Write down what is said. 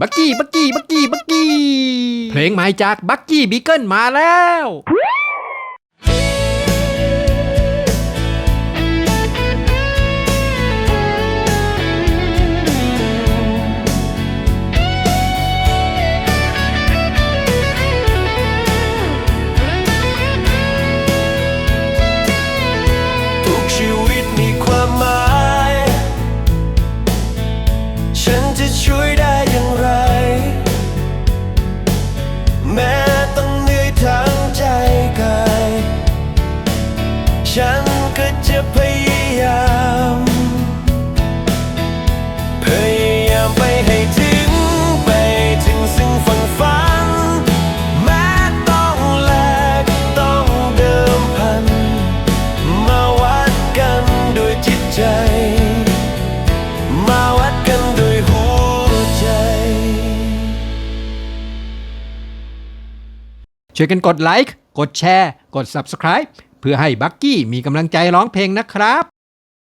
บักกี้บักกี้บักกี้บักกี้เพลงใหม่จากบักกี้บีเกิลมาแล้ว ฉันก็จะพยายาม พยายามไปให้ถึง ไปถึงซึ่งฝันฝัน แม้ต้องแลกต้องเดิมพัน มาวัดกันด้วยจิตใจ มาวัดกันด้วยหัวใจ ช่วยกันกดไลค์ กดแชร์ กด Subscribe เพื่อให้บักกี้มีกำลังใจร้องเพลงนะครับ